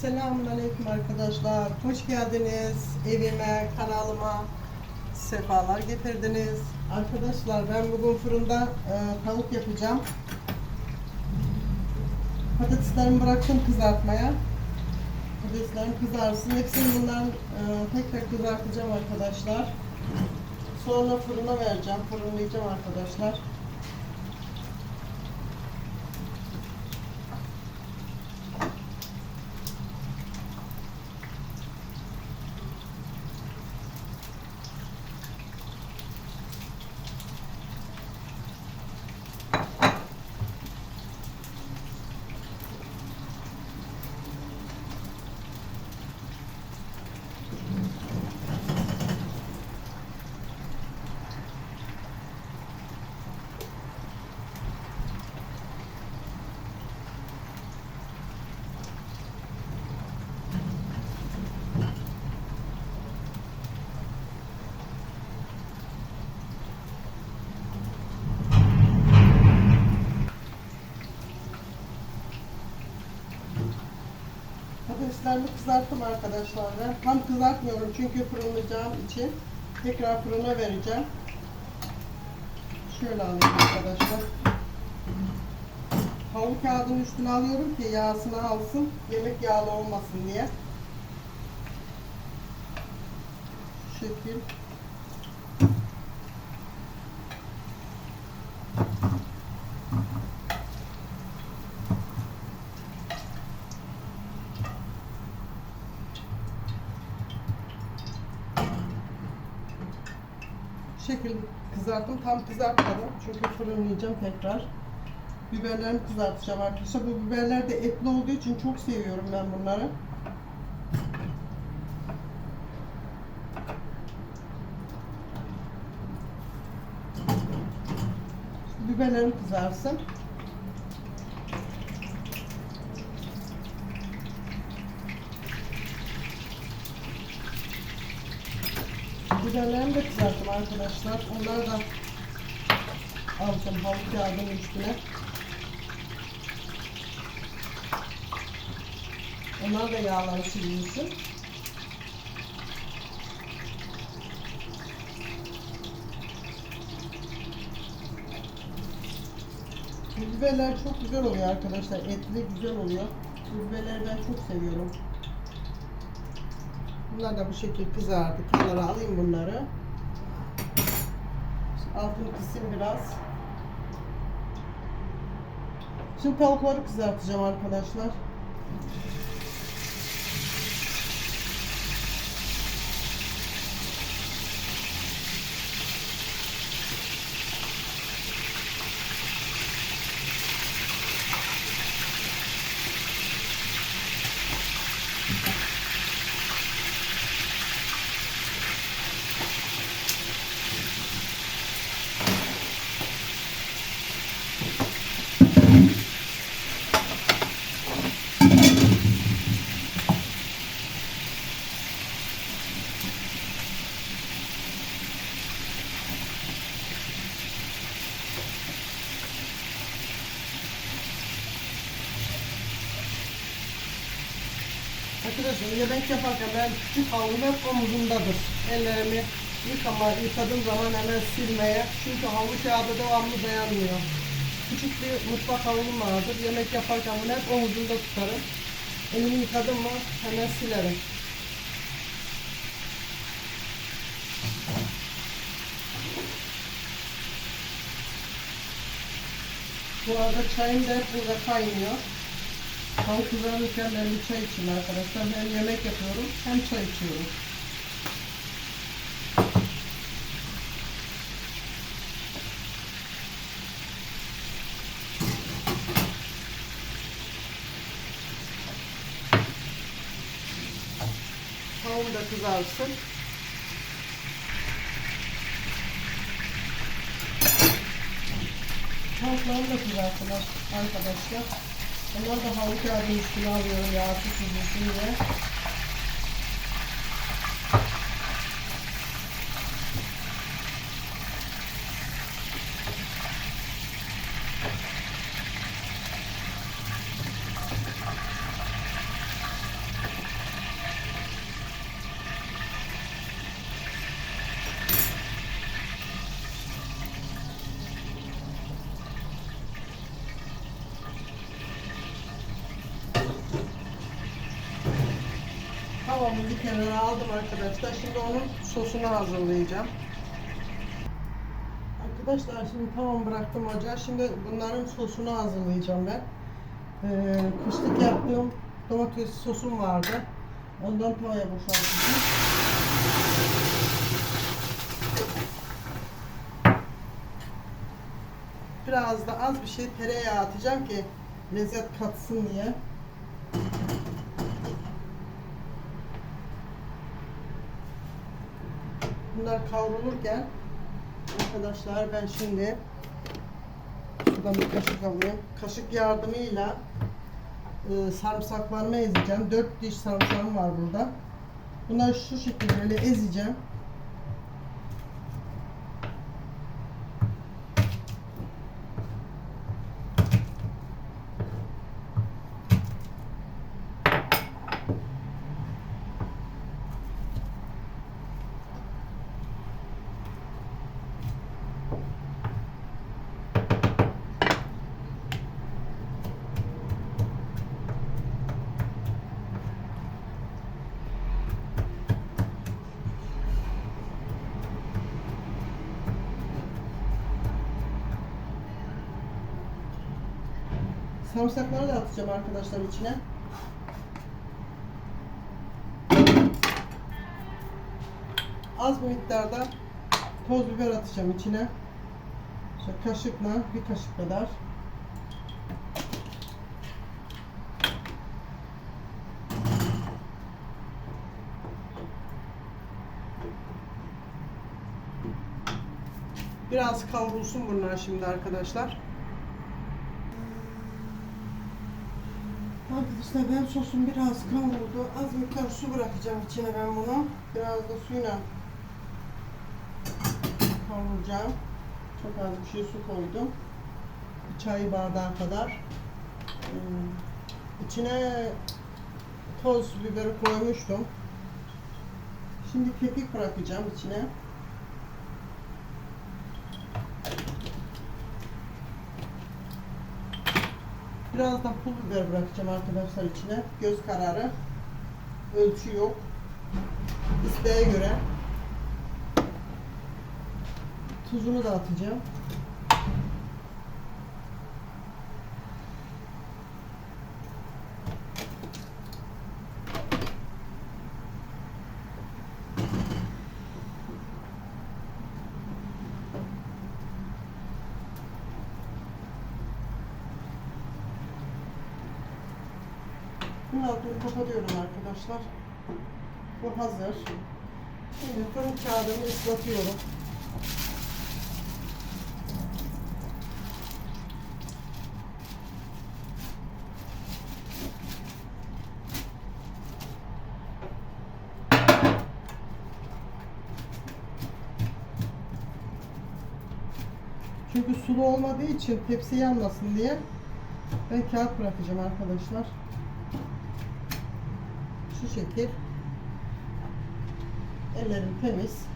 Selamünaleyküm arkadaşlar. Hoş geldiniz evime, kanalıma. Sefalar getirdiniz. Arkadaşlar ben bugün fırında e, tavuk yapacağım. Patateslerimi bıraktım kızartmaya. Patateslerim kızarsın. Hepsini bundan e, tek tek kızartacağım arkadaşlar. Sonra fırına vereceğim. Fırınlayacağım arkadaşlar. Patateslerimi kızarttım arkadaşlar ben. Tam kızartmıyorum çünkü fırınlayacağım için. Tekrar fırına vereceğim. Şöyle alayım arkadaşlar. Havlu kağıdının üstüne alıyorum ki yağsını alsın. Yemek yağlı olmasın diye. Şu şekil. Şekil kızarttım. Tam kızartmadım. Çünkü fırınlayacağım tekrar. Biberlerimi kızartacağım arkadaşlar. Bu biberler de etli olduğu için çok seviyorum ben bunları. Biberlerim kızarsın. Biberlerimi de kızarttım arkadaşlar. Onları da alacağım havlu kağıdının üstüne. Onlar da yağları silinsin. Biberler çok güzel oluyor arkadaşlar. Etli güzel oluyor. Biberleri ben çok seviyorum. Bunlar da bu şekilde kızardı. Kenara alayım bunları. Altını kısayım biraz. Şimdi tavukları kızartacağım arkadaşlar. Arkadaşlar yemek yaparken ben küçük havlum hep omuzumdadır. Ellerimi yıkama, yıkadığım zaman hemen silmeye. Çünkü havlu kağıdı devamlı dayanmıyor. Küçük bir mutfak havlum vardır. Yemek yaparken bunu hep omuzumda tutarım. Elimi yıkadım mı hemen silerim. Bu arada çayım da hep burada kaynıyor. Tavuk kızarırken ben bir çay içeyim arkadaşlar. Hem yemek yapıyorum hem çay içiyorum. Tavuğum da kızarsın. Tavuklarım da kızarsın arkadaşlar. Onlar da havlu kağıdının üstüne alıyorum yağsız süzülsün diye. Tavamı bir kenara aldım arkadaşlar. Şimdi onun sosunu hazırlayacağım. Arkadaşlar şimdi tamam bıraktım ocağı. Şimdi bunların sosunu hazırlayacağım ben. Ee, kışlık yaptığım domates sosum vardı. Ondan tavaya boşaltacağım. Biraz da az bir şey tereyağı atacağım ki lezzet katsın diye. Bunlar kavrulurken arkadaşlar ben şimdi şuradan bir kaşık alayım. Kaşık yardımıyla e, sarımsaklarımı ezeceğim. 4 diş sarımsağım var burada. Bunları şu şekilde ezeceğim. Sarımsakları da atacağım arkadaşlar içine. Az bir miktarda toz biber atacağım içine. Şöyle kaşıkla bir kaşık kadar. Biraz kavrulsun bunlar şimdi arkadaşlar. Arkadaşlar ben sosum biraz kavruldu. Az miktar su bırakacağım içine ben bunu. Biraz da suyla kavuracağım. Çok az bir şey su koydum. Bir çay bardağı kadar. Hmm. İçine toz biberi koymuştum. Şimdi kekik bırakacağım içine. Biraz da pul biber bırakacağım arkadaşlar içine. Göz kararı. Ölçü yok. İsteğe göre. Tuzunu da atacağım. Altını kapatıyorum arkadaşlar. Bu hazır. Şimdi fırın kağıdını ıslatıyorum. Çünkü sulu olmadığı için tepsi yanmasın diye ben kağıt bırakacağım arkadaşlar. Şekil. Ellerim temiz.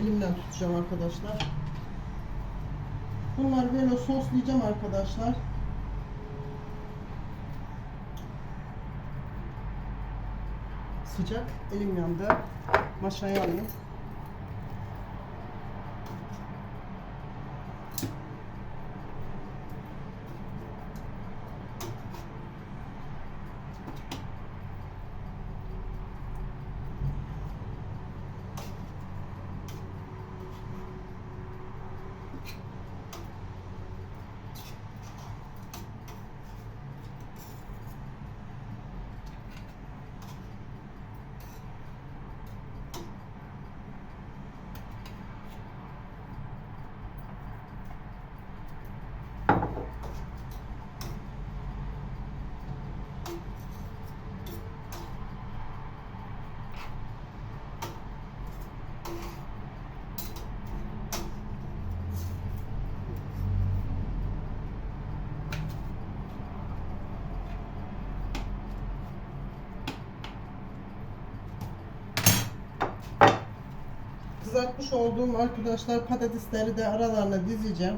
Elimden tutacağım arkadaşlar. Bunları böyle soslayacağım arkadaşlar. Sıcak. Elim yandı. Maşaya alayım. Kızartmış olduğum arkadaşlar patatesleri de aralarına dizeceğim.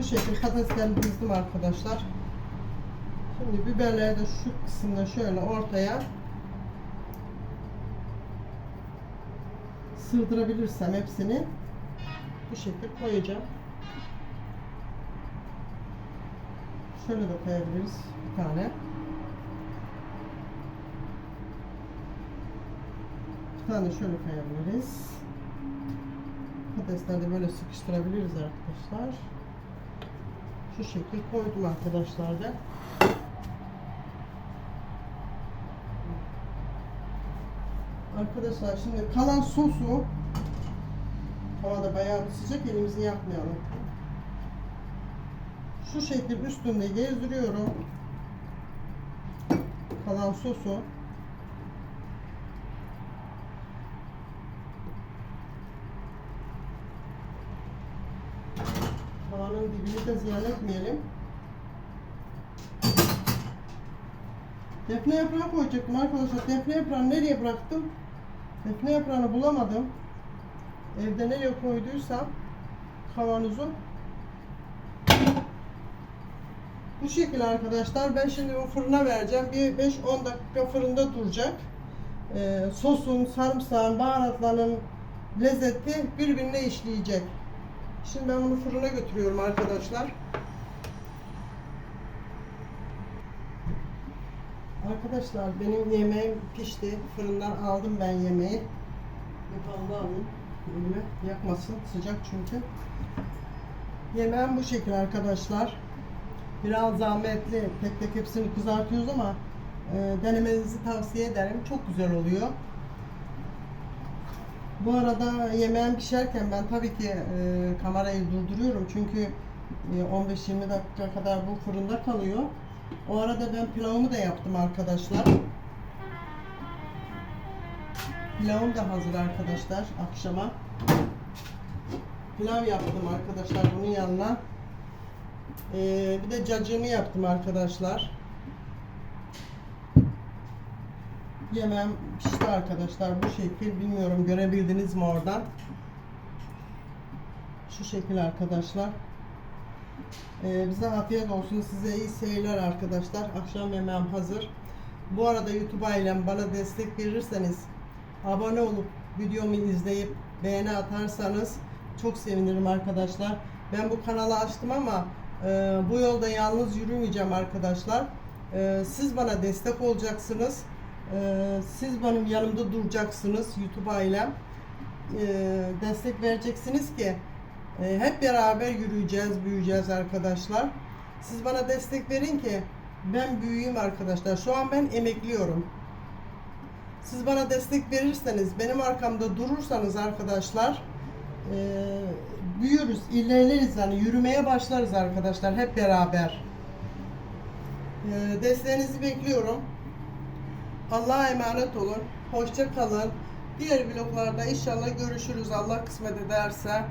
Bu şekilde patateslerimi dizdim arkadaşlar. Şimdi biberleri de şu kısımda şöyle ortaya sığdırabilirsem hepsini bu şekilde koyacağım. Şöyle de koyabiliriz bir tane. Bir tane şöyle koyabiliriz. Patatesleri de böyle sıkıştırabiliriz arkadaşlar. Şu şekil koydum arkadaşlar da. Arkadaşlar şimdi kalan sosu havada bayağı bir sıcak elimizi yakmayalım. Şu şekil üstünde gezdiriyorum. Kalan sosu Havanın dibini de ziyan etmeyelim. Defne yaprağı koyacaktım arkadaşlar. Defne yaprağını nereye bıraktım? Defne yaprağını bulamadım. Evde nereye koyduysam kavanozu. Bu şekilde arkadaşlar. Ben şimdi bu fırına vereceğim. Bir 5-10 dakika fırında duracak. Ee, sosun, sarımsağın, baharatların lezzeti birbirine işleyecek. Şimdi ben bunu fırına götürüyorum arkadaşlar. Arkadaşlar benim yemeğim pişti. Fırından aldım ben yemeği. Havlu alayım. Elime yakmasın. Sıcak çünkü. Yemeğim bu şekilde arkadaşlar. Biraz zahmetli. Tek tek hepsini kızartıyoruz ama e, denemenizi tavsiye ederim. Çok güzel oluyor. Bu arada yemeğim pişerken ben tabii ki e, kamerayı durduruyorum çünkü e, 15-20 dakika kadar bu fırında kalıyor. O arada ben pilavımı da yaptım arkadaşlar. Pilavım da hazır arkadaşlar akşama. Pilav yaptım arkadaşlar bunun yanına. E, bir de cacığını yaptım arkadaşlar. Yemeğim pişti arkadaşlar bu şekil bilmiyorum görebildiniz mi oradan? Şu şekil arkadaşlar. Ee, bize afiyet olsun size iyi seyirler arkadaşlar. Akşam yemeğim hazır. Bu arada youtube ailem bana destek verirseniz abone olup videomu izleyip beğeni atarsanız çok sevinirim arkadaşlar. Ben bu kanalı açtım ama e, bu yolda yalnız yürümeyeceğim arkadaşlar. E, siz bana destek olacaksınız ee, siz benim yanımda duracaksınız YouTube ailem. Ee, destek vereceksiniz ki e, hep beraber yürüyeceğiz, büyüyeceğiz arkadaşlar. Siz bana destek verin ki ben büyüyeyim arkadaşlar. Şu an ben emekliyorum. Siz bana destek verirseniz, benim arkamda durursanız arkadaşlar e, büyürüz, ilerleriz yani yürümeye başlarız arkadaşlar hep beraber. E, desteğinizi bekliyorum. Allah'a emanet olun. Hoşça kalın. Diğer vloglarda inşallah görüşürüz. Allah kısmet ederse.